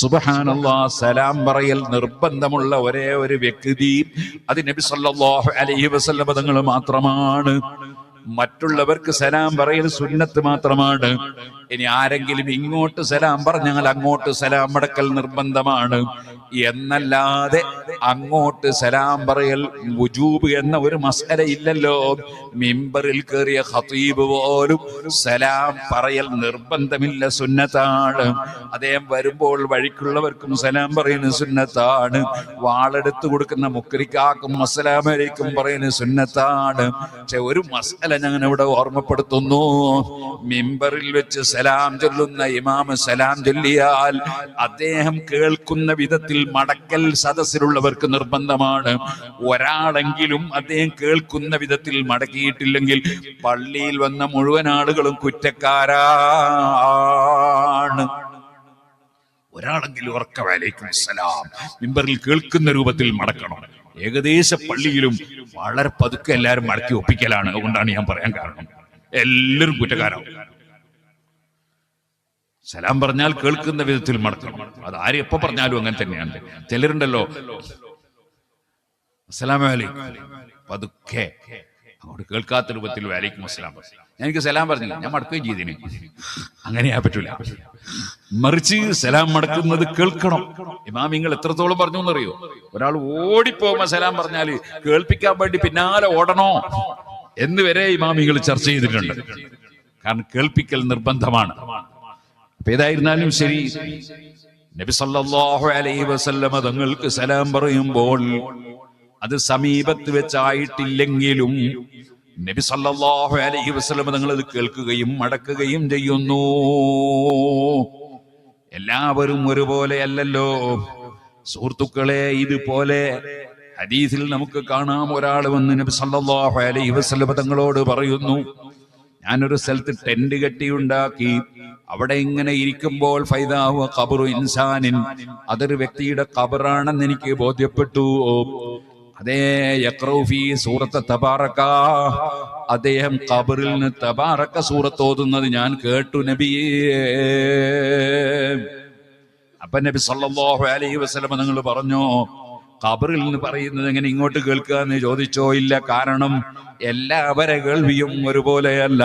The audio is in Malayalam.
സുബഹാനല്ലാ സലാം പറയൽ നിർബന്ധമുള്ള ഒരേ ഒരു വ്യക്തി. അത് നബി സല്ലാഹു അലൈഹി വസല്ല പദങ്ങൾ മാത്രമാണ്. മറ്റുള്ളവർക്ക് സലാം പറയൽ സുന്നത്ത് മാത്രമാണ്. ഇനി ആരെങ്കിലും ഇങ്ങോട്ട് സലാം പറഞ്ഞാൽ അങ്ങോട്ട് സലാം മടക്കൽ നിർബന്ധമാണ്. എന്നല്ലാതെ അങ്ങോട്ട് സലാം പറയൽ വുജൂബ് എന്ന ഒരു മസല ഇല്ലല്ലോ. മിമ്പറിൽ കയറിയ ഖതീബ് പോലും സലാം പറയൽ നിർബന്ധമില്ല സുന്നത്താണ്. അദ്ദേഹം വരുമ്പോൾ വഴിക്കുള്ളവർക്കും സലാം പറയുന്ന സുന്നത്താണ്. വാളെടുത്ത് കൊടുക്കുന്ന മുക്കരിക്കാക്കും അസ്സലാമലൈക്കും പറയുന്ന സുന്നത്താണ്. പക്ഷെ ഒരു മസല ഞാൻ ഇവിടെ ഓർമ്മപ്പെടുത്തുന്നു. മിമ്പറിൽ വെച്ച് സലാം ചൊല്ലുന്ന ഇമാമ സലാം ചൊല്ലിയാൽ അദ്ദേഹം കേൾക്കുന്ന വിധത്തിൽ മടക്കൽ സദസ്സിലുള്ളവർക്ക് നിർബന്ധമാണ്. ഒരാളെങ്കിലും അദ്ദേഹം കേൾക്കുന്ന വിധത്തിൽ മടക്കിയിട്ടില്ലെങ്കിൽ പള്ളിയിൽ വന്ന മുഴുവൻ ആളുകളും കുറ്റക്കാരാണ്. ഒരാളെങ്കിലും ഉറക്ക വലൈക്കും സലാം. മിമ്പറിൽ കേൾക്കുന്ന രൂപത്തിൽ മടക്കണം. ഏകദേശ പള്ളിയിലും വളരെ പതുക്കെ എല്ലാവരും മടക്കി ഒപ്പിക്കലാണ്. അതുകൊണ്ടാണ് ഞാൻ പറയാൻ കാരണം. എല്ലാവരും കുറ്റക്കാരാവും. സലാം പറഞ്ഞാൽ കേൾക്കുന്ന വിധത്തിൽ മടക്കണം അത് ആര് എപ്പോ പറഞ്ഞാലും അങ്ങനെ തന്നെയാണ്. ചിലരുണ്ടല്ലോ അലൈക്കും. പതുക്കെ അങ്ങോട്ട് കേൾക്കാത്ത രൂപത്തിൽ വലൈക്കും അസ്സലാം. എനിക്ക് സലാം പറഞ്ഞില്ല ഞാൻ മടക്കുകയും ചെയ്തിന്. അങ്ങനെയാ പറ്റൂല. മറിച്ച് സലാം മടക്കുന്നത് കേൾക്കണം. ഇമാമിങ്ങൾ എത്രത്തോളം പറഞ്ഞു എന്നറിയോ ഒരാൾ ഓടിപ്പോകുമ്പോ സലാം പറഞ്ഞാൽ കേൾപ്പിക്കാൻ വേണ്ടി പിന്നാലെ ഓടണോ? എന്ന് വരെ ഇമാമികൾ ചർച്ച ചെയ്തിട്ടുണ്ട്. കാരണം കേൾപ്പിക്കൽ നിർബന്ധമാണ്. അപ്പൊ ഏതായിരുന്നാലും ശരി. നബി സല്ലല്ലാഹു അലൈഹി വസല്ലമ തങ്ങൾക്ക് സലാം പറയുമ്പോൾ അത് സമീപത്ത് വെച്ചായിട്ടില്ലെങ്കിലും നബി സല്ലല്ലാഹു അലൈഹി വസല്ലമ തങ്ങൾ അത് കേൾക്കുകയും മടക്കുകയും ചെയ്യുന്നു. എല്ലാവരും ഒരുപോലെ അല്ലല്ലോ. സുഹൃത്തുക്കളെ ഇതുപോലെ ഹദീസിൽ നമുക്ക് കാണാം. ഒരാൾ വന്ന് നബി സല്ലല്ലാഹു അലൈഹി വസല്ലമ തങ്ങളോട് പറയുന്നു ഞാനൊരു സ്ഥലത്ത് ടെന്റ് കെട്ടിയുണ്ടാക്കി അവിടെ ഇങ്ങനെ ഇരിക്കുമ്പോൾ ഫൈദാഹു കബറു ഇൻസാനിൻ. അതൊരു വ്യക്തിയുടെ കബറാണെന്ന് എനിക്ക് ബോധ്യപ്പെട്ടു. അതേ യക്രൗഫി സൂറത്ത് തബാറക്ക. അദ്ദേഹം കബറിൽ നിന്ന് തബാറക്ക സൂറത്ത് ഓതുന്നത് ഞാൻ കേട്ടു നബിയേ. അപ്പൊ നബി സല്ലല്ലാഹു അലൈഹി വസല്ലം നിങ്ങൾ പറഞ്ഞു കബറിൽ നിന്ന് പറയുന്നത് എങ്ങനെ ഇങ്ങോട്ട് കേൾക്കുക എന്ന് ചോദിച്ചോ? ഇല്ല കാരണം എല്ലാവരെ കേൾവിയും ഒരുപോലെയല്ല.